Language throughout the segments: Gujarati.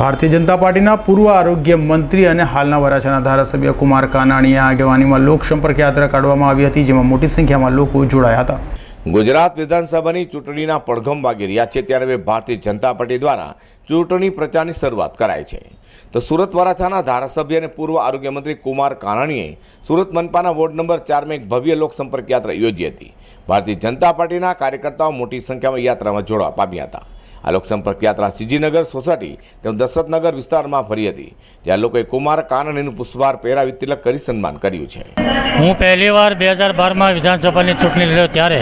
ભારતીય જનતા પાર્ટીના પૂર્વ આરોગ્ય મંત્રી અને હાલના વરાછાના ધારાસભ્ય કુમાર કાનાણીયા આગેવાનીમાં લોકસંપર્ક યાત્રા કાઢવામાં આવી હતી, જેમાં મોટી સંખ્યામાં લોકો જોડાયા હતા. ગુજરાત વિધાનસભાની ચૂંટણીના પડઘમ વાગી રહ્યા છે, ત્યારે ભારતીય જનતા પાર્ટી દ્વારા ચૂંટણી પ્રચારની શરૂઆત કરાઈ છે. તો સુરત વરાછાના ધારાસભ્ય અને પૂર્વ આરોગ્ય મંત્રી કુમાર કાનાણીએ સુરત મનપાના વોર્ડ નંબર ચારમાં એક ભવ્ય લોકસંપર્ક યાત્રા યોજી હતી. ભારતીય જનતા પાર્ટીના કાર્યકર્તાઓ મોટી સંખ્યામાં યાત્રામાં જોડવા પામ્યા હતા. આ લોકસંપર્ક યાત્રા સીજીનગર સોસાયટી તેમજ દશરથનગર વિસ્તારમાં ફરી હતી, જ્યાં લોકોએ કુમાર કાનણીનું પુષ્પહાર પહેરાવી તિલક કરી સન્માન કર્યું છે. હું પહેલીવાર બે હજાર બારમાં વિધાનસભાની ચૂંટણી લડ્યો ત્યારે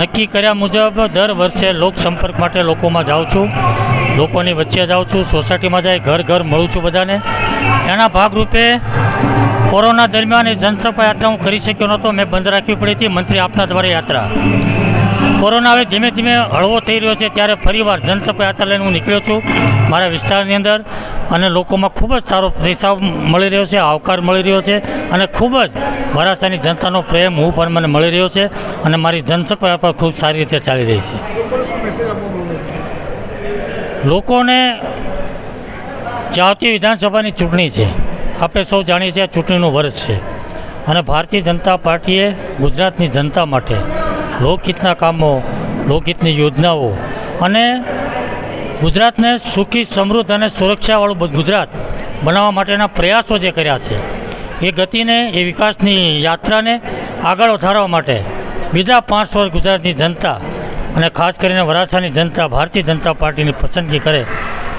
નક્કી કર્યા મુજબ દર વર્ષે લોકસંપર્ક માટે લોકોમાં જાઉં છું, લોકોની વચ્ચે જાઉં છું, સોસાયટીમાં જાય ઘર ઘર મળું છું બધાને. એના ભાગરૂપે કોરોના દરમિયાન એ જનસભા યાત્રા હું કરી શક્યો નહોતો, મેં બંધ રાખવી પડી હતી, મંત્રી આપના દ્વારા યાત્રા. કોરોના હવે ધીમે ધીમે હળવો થઈ રહ્યો છે, ત્યારે ફરીવાર જનસભા યાત્રા લઈને હું નીકળ્યો છું, મારા વિસ્તારની અંદર, અને લોકોમાં ખૂબ જ સારો પ્રતિસાદ મળી રહ્યો છે, આવકાર મળી રહ્યો છે, અને ખૂબ જ વરાછાની જનતાનો પ્રેમ હું પણ મને મળી રહ્યો છે, અને મારી જનસભા યાત્રા ખૂબ સારી રીતે ચાલી રહી છે. લોકોને ચાવતી વિધાનસભાની ચૂંટણી છે. આપણે સૌ જાણીએ છીએ આ ચૂંટણીનું વર્ષ છે. અને ભારતીય જનતા પાર્ટીએ ગુજરાતની જનતા માટે લોકહિતના કામો, લોકહિતની યોજનાઓ અને ગુજરાતને સુખી, સમૃદ્ધ અને સુરક્ષાવાળું ગુજરાત બનાવવા માટેના પ્રયાસો જે કર્યા છે, એ ગતિને, એ વિકાસની યાત્રાને આગળ વધારવા માટે બીજા પાંચ વર્ષ ગુજરાતની જનતા અને ખાસ કરીને વરાછાની જનતા, ભારતીય જનતા પાર્ટીની પસંદગી કરે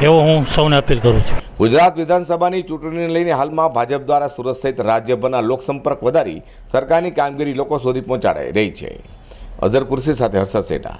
એવો હું સૌને અપીલ કરું છું. ગુજરાત વિધાનસભાની ચૂંટણીને લઈને હાલમાં ભાજપ દ્વારા સુરત સહિત રાજ્યભરના લોકસંપર્ક વધારી સરકારની કામગીરી લોકો સુધી પહોંચાડાઈ રહી છે. અઝર કુર્સી સાથે હર્ષદ સેટા.